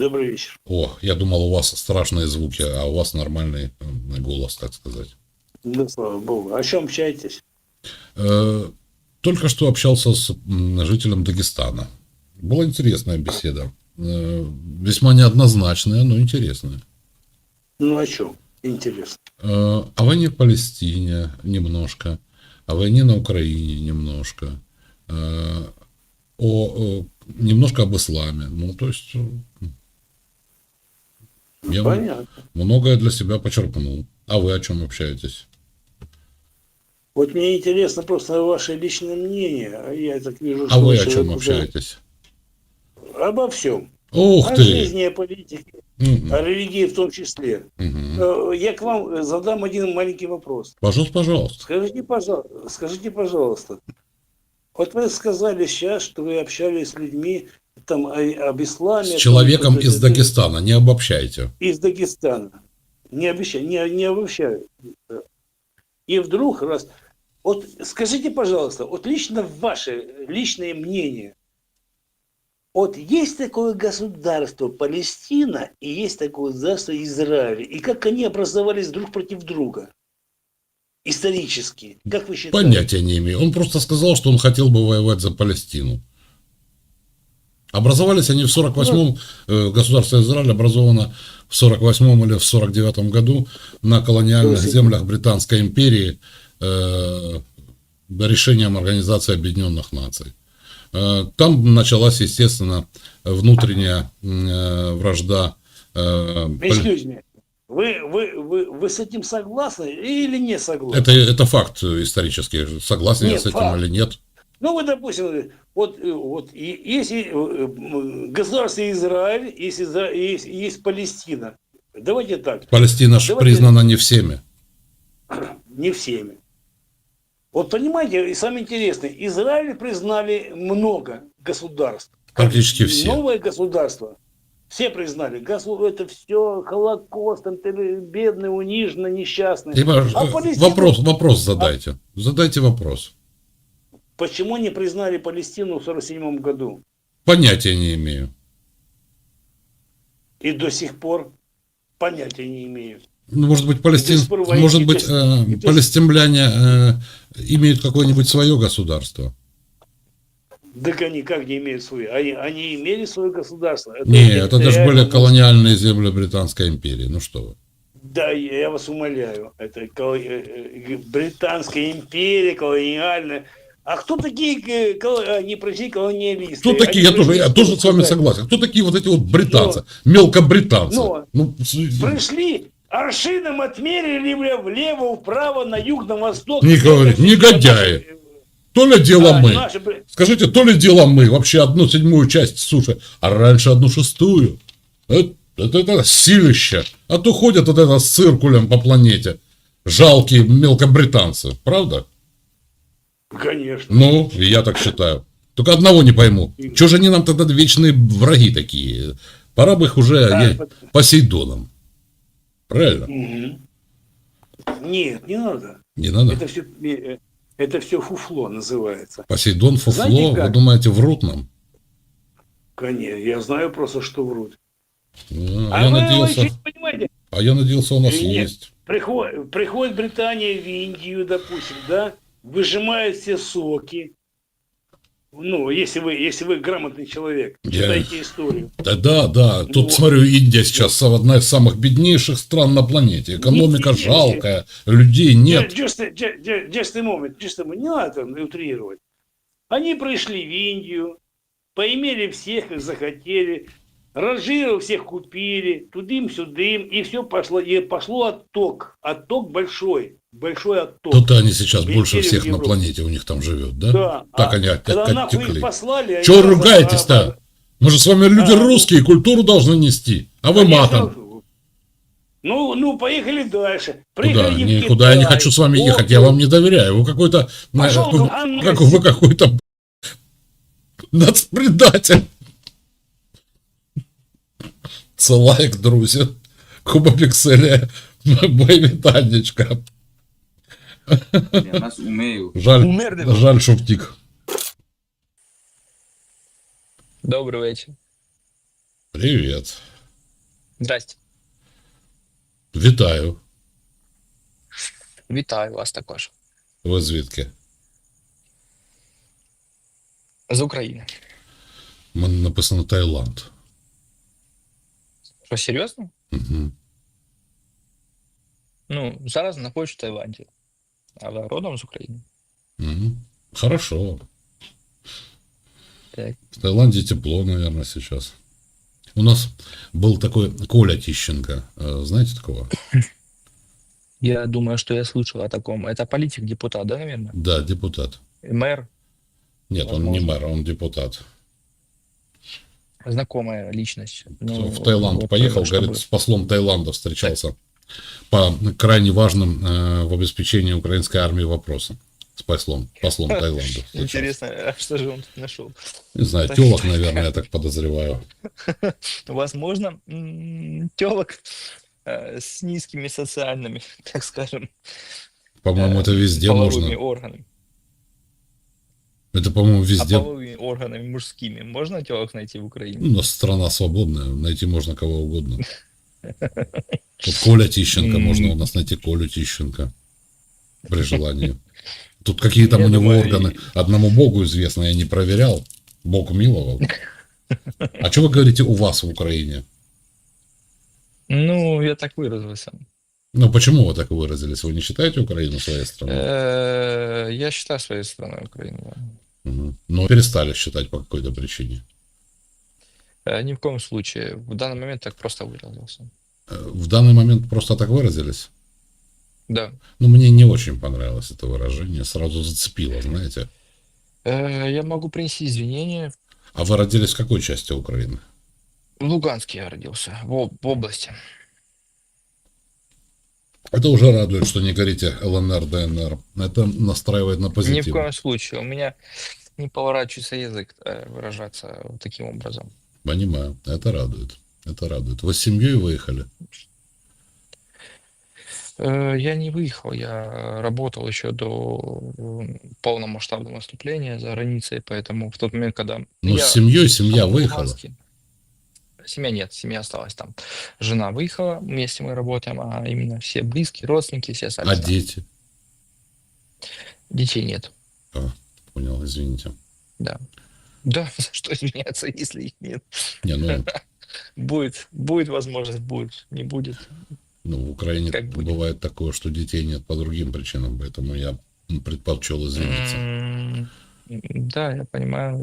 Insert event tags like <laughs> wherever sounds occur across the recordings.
Добрый вечер. О, я думал, у вас страшные звуки, а у вас нормальный э, голос, так сказать. Да, слава богу. О чем общаетесь? Э, Только что общался с жителем Дагестана. Была интересная беседа. Э, Весьма неоднозначная, но интересная. Ну, о чем? Интересно. О войне в Палестине немножко, о войне на Украине немножко, о, немножко об исламе. Ну, то есть я Понятно. многое для себя почерпнул. А вы о чем общаетесь? Вот мне интересно просто ваше личное мнение. А Я так вижу, А вы о чем уже- общаетесь? Обо всем. Ух О ты! жизни, о политике, Мгм, о религии в том числе. Э, Я к вам задам один маленький вопрос. Пожалуйста, пожалуйста. Скажите, пожалуйста, скажите, пожалуйста, вот вы сказали сейчас, что вы общались с людьми там о- об исламе. С человеком что из это- Дагестана, не обобщайте. из Дагестана. Не обещаю, не, не обещаю. И вдруг раз... Вот скажите, пожалуйста, вот лично ваше личное мнение. Вот есть такое государство Палестина и есть такое государство Израиль. И как они образовались друг против друга? Исторически. Как вы считаете? Понятия не имею. Он просто сказал, что он хотел бы воевать за Палестину. Образовались они в 48-м, э, государство Израиль образовано в 48-м или в 49-м году на колониальных Слушайте. землях Британской империи э, решением Организации Объединенных Наций. Э, Там началась, естественно, внутренняя э, вражда. э, Excuse. Вы, вы, вы, вы с этим согласны или не согласны? Это, это факт исторический. Согласен я Нет, с этим факт. или нет? Ну, вы, допустим, вот, э, вот если э, государство Израиль, есть, есть, есть Палестина, давайте так, Палестина же признана не всеми. <clears throat> не всеми. Вот понимаете, и самое интересное, Израиль признали много государств. Практически все. Новое государство. Все признали. Это все Холокост, там, ты бедный, униженный, несчастный. Ваш- А Палестину- вопрос, вопрос задайте. Задайте вопрос. Почему не признали Палестину в 1947 году? Понятия не имею. И до сих пор понятия не имею. Ну, может быть, палестин... может быть, э, и палестимляне э, имеют какое-нибудь свое государство? Так они как не имеют свои? Они, они имели свое государство. Это Нет, это же были колониальные земли Британской империи. Ну что вы. Да, я вас умоляю. Это э, э, Британская империя, колониальная. А кто такие э, а, не пришли колониалисты? Кто такие? Они Я тоже, я тоже с вами согласен. Кто такие вот эти вот британцы? Мелкобританцы. Ну, Ну, Пришли, аршином отмерили влево, вправо, на юг, на восток. Не говори, негодяи. То ли дело А, мы. наши Скажите, то ли дело мы вообще одну седьмую часть суши, а раньше одну шестую. Это, это, это силище. А то ходят вот это с циркулем по планете. Жалкие мелкобританцы. Правда? Конечно. Ну, я так считаю. Только одного не пойму. Чего же они нам тогда вечные враги такие? Пора бы их уже А, е- под- Посейдоном. Правильно? Мгм. Нет, не надо. Не надо? Это все, это все фуфло называется. Посейдон, фуфло, Знаете вы как? думаете, врут нам? Конечно, я знаю просто, что врут. Ну, А я вы надеялся, понимаете, а я надеялся, у нас Нет. есть. приходит, приходит Британия в Индию, допустим, да, выжимает все соки. Ну, если вы, если вы грамотный человек, Я- читайте историю. Да, да, да. Тут, Вот. смотрю, Индия сейчас одна из самых беднейших стран на планете. Экономика Не- не- не- жалкая, людей нет. Just, ju- just a moment, just a moment. Не надо утрировать. Они пришли в Индию, поимели всех, как захотели, ранжиров всех купили, тудым-сюдым, и все пошло, и пошло отток. Отток большой, большой отток. Тут они сейчас Империя больше всех на Европы. планете у них там живет, да? Да. Так А они от- Когда нахуй оттекли. их послали... они Чего раз- ругаетесь-то? Мы же с вами люди А, ну- русские, культуру должны нести. А вы Конечно. матом. Ну, ну, поехали дальше. Куда? Приехали в Никуда я не Китай. хочу с вами О, ехать, я вам не доверяю. Вы какой-то... на- Пошел как- ты, Анна. как вы какой-то... Нацпредатель. Це лайк, друзі. Куба Пікселя. Моє вітаннячка. Я нас умею. Жаль, Умерли ви. жаль, що втік. Добрий вечір. Привет. Здрасте. Вітаю. Вітаю вас також. Ви звідки? З України. У мене написано Таїланд. Що, серйозно? Угу. Ну, зараз знаходжусь в Таїланді. Але родом з України. Угу. Хорошо. Так. В Таиланде тепло, наверное, сейчас. У нас был такой Коля Тищенко. Э, Знаете такого? <clears throat> Я думаю, что я слышал о таком. Это политик, депутат, да, наверное? Да, депутат. Мэр, Нет, он не Возможно. мэр, он депутат. знакомая личность. Ну, в Таиланд вот, поехал, чтобы- говорит, с послом Таиланда встречался по крайне важным э, в обеспечении украинской армии вопросам. С послом, послом Таиланда. <laughs> Интересно, а что же он тут нашел? Не знаю, Так. телок, наверное, я так подозреваю. <laughs> Возможно, телок э, с низкими социальными, <laughs> так скажем, По-моему, это везде можно. органами. Это, по-моему, А везде. половыми органами мужскими можно телок найти в Украине? У нас страна свободная, найти можно кого угодно. Вот Коля Тищенко, можно у нас найти Колю Тищенко при желании. <laughs> Тут какие там у него органы, одному богу известно, я не проверял. Бог миловал. <laughs> А что вы говорите у вас в Украине? Ну, я так выразился. Ну, почему вы так выразились? Вы не считаете Украину своей страной? Э, Я считаю своей страной Украину. Но перестали считать по какой-то причине. Э, Ни в коем случае. В данный момент так просто выразился. В данный момент просто так выразились? Да. Ну, мне не очень понравилось это выражение, сразу зацепило, знаете. Э, Я могу принести извинения. А вы родились в какой части Украины? В Луганске я родился, в в области. Это уже радует, что не говорите ЛНР, ДНР. Это настраивает на Ни в позитив. коем случае. У меня не поворачивается язык э, выражаться вот таким образом. Понимаю, это радует. Это радует. Вы с семьей выехали? Э, Я не выехал, я работал еще до полномасштабного наступления за границей, поэтому в тот момент, когда Ну, с семьей семья выехала. Луганске. Семья нет, семья осталась там. Жена выехала, вместе мы работаем, а именно все близкие, родственники, все А остались там. дети? Детей нет. Понял, извините. Да. Да, <laughs> за что извиняться, если их нет. Не, ну, <laughs> Будет, будет возможность, будет, не будет. ну, в Украине Как будет. бывает такое, что детей нет по другим причинам, поэтому я предпочел извиниться. М, Да, я понимаю,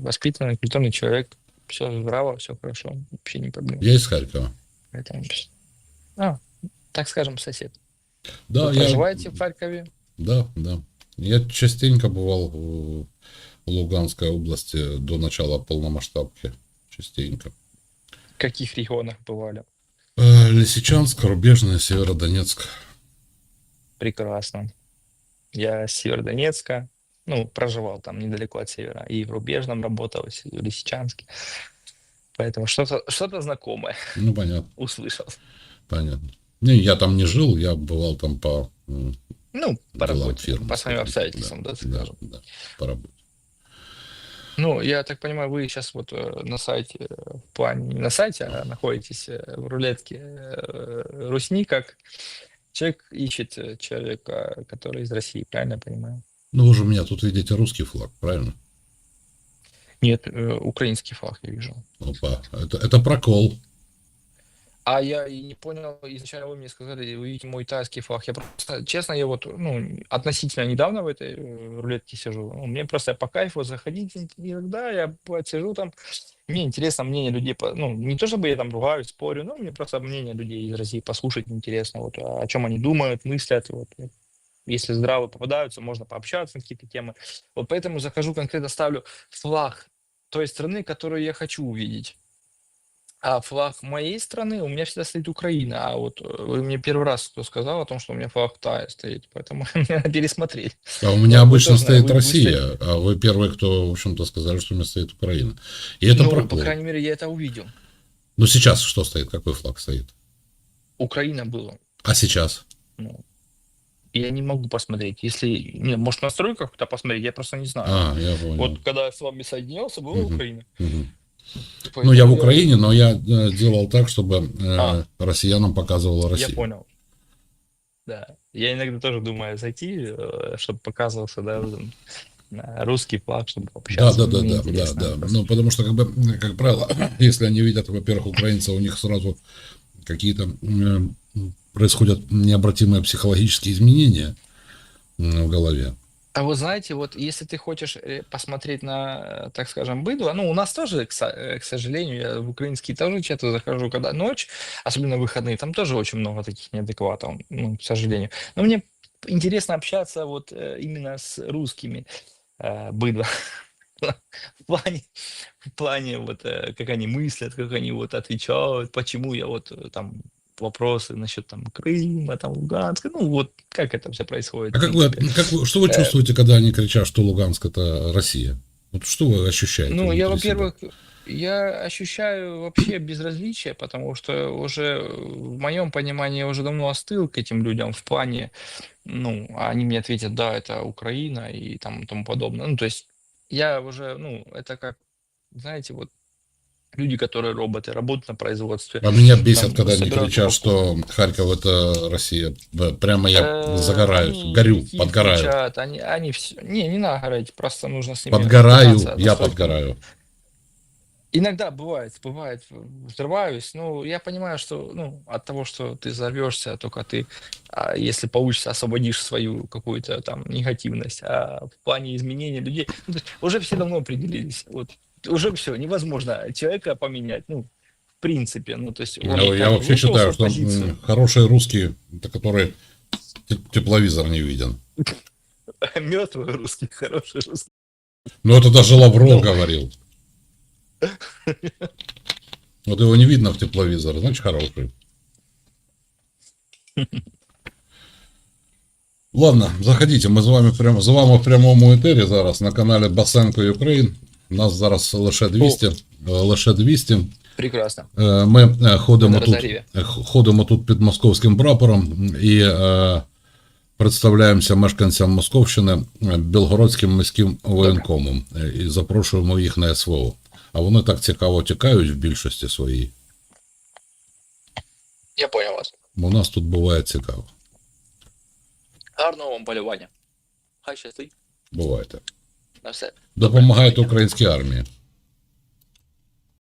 воспитанный, культурный человек, все здраво, все хорошо, вообще не проблема. Я из Харькова. Поэтому... А, так скажем, сосед. Да, Вы я... проживаете в Харькове? Да, да. Я частенько бывал в в Луганской области до начала полномасштабки. Частенько. Каких регионах бывали? Э, Лисичанск, Рубежная, Северодонецк. Прекрасно. Я с Северодонецка, ну, проживал там недалеко от севера, и в Рубежном работал, и в Лисичанске. Поэтому что-то что знакомое Ну, понятно, <laughs> услышал. понятно. Не, я там не жил, я бывал там по Ну, по работе, фирмы. по своим обстоятельствам, да, да, скажем. да, по работе. Ну, я так понимаю, вы сейчас вот э, на сайте, э, в плане не на сайте, а находитесь э, в рулетке Русни, как человек ищет человека, который из России, правильно я понимаю? Ну, вы же у меня тут видите русский флаг, правильно? Нет, украинский флаг я вижу. Опа, это, это прокол. А я и не понял, изначально вы мне сказали, вы видите мой тайский флаг. Я просто, честно, я вот, ну, относительно недавно в этой э, рулетке сижу. Ну, мне просто по кайфу заходить иногда, я сижу там. Мне интересно мнение людей, ну, не то чтобы я там ругаюсь, спорю, но мне просто мнение людей из России послушать интересно, вот, о чем они думают, мыслят, вот. Если здраво попадаются, можно пообщаться на какие-то темы. Вот поэтому захожу, конкретно ставлю флаг той страны, которую я хочу увидеть. А флаг моей страны у меня всегда стоит Украина. А вот э, вы мне первый раз кто сказал о том, что у меня флаг Тая стоит. Поэтому <laughs> мне надо пересмотреть. А у меня Ну, обычно стоит вы- вы Россия, а вы первые, кто, в общем-то, сказали, что у меня стоит Украина. И это ну, по крайней мере, я это увидел. Ну, сейчас что стоит? Какой флаг стоит? Украина было. А сейчас? Ну, я не могу посмотреть. Если, не, может, в настройках то посмотреть, я просто не знаю. А, я понял. вот когда я с вами соединялся, была. Украина. Ну, я в Украине, но я э, делал так, чтобы э, А. россиянам показывала Я Россия. понял. Да. Я иногда тоже думаю зайти, чтобы показывался, да, русский флаг, чтобы Да, общаться. да, да, да, да, да. просто. Ну, потому что, как бы, как правило, <clears throat> если они видят, во-первых, украинцев, у них сразу какие-то происходят необратимые психологические изменения в голове. А вы знаете, вот если ты хочешь э, посмотреть на, э, так скажем, быдло, ну, у нас тоже, к, э, сожалению, я в украинский тоже чаты захожу, когда ночь, особенно выходные, там тоже очень много таких неадекватов, ну, к сожалению. Но мне интересно общаться вот именно с русскими быдло. <laughs> В плане, в плане вот, как они мыслят, как они вот отвечают, почему я вот там вопросы насчет там Крыма, там Луганска, ну вот как это все происходит. А как вы, как вы, что вы Э. чувствуете, когда они кричат, что Луганск это Россия? Вот что вы ощущаете? Ну, я, во-первых, я ощущаю вообще безразличие, потому что уже в моем понимании я уже давно остыл к этим людям в плане, ну, они мне ответят, да, это Украина и там тому подобное. Ну, то есть я уже, ну, это как, знаете, вот люди, которые роботы, работают на производстве. А меня бесит, там когда они кричат, что Харьков это Россия. Прямо я Э, загораюсь, они горю, подгораю. кричат, они, они все... Не, не надо гореть, просто нужно с ними Подгораю, я подгораю. Иногда бывает, бывает, взрываюсь. Ну, я понимаю, что ну, от того, что ты взорвешься, только ты, а если получится, освободишь свою какую-то там негативность. А в плане изменения людей, ну, есть уже все давно определились. Вот, уже все, невозможно человека поменять. Ну, в принципе. Ну, то есть он Я, я как вообще вышел в считаю, что оппозицию, м, хорошие русские, это которые те- тепловизор не виден. <laughs> мертвый русский, хороший русский. Ну, это даже Лавров Ну. говорил. Вот его не видно в тепловизоре, значит, хороший. Ладно, заходите, ми з вами прямо з вами в прямому етері зараз на каналі Басенко Україн. Нас зараз лише 200, е, лише 200. Прекрасно. Е, Ми е, ходимо тут, ходимо тут під московським прапором і представляємося мешканцям Московщини Білгородським міським воєнкомом і запрошуємо їх на СВО. А вони так цікаво тікають в більшості своїй, Я понял вас. у нас тут буває цікаво. Гарного вам полювання. Хай щастить. Бувайте. На все. Допомагайте українській армії.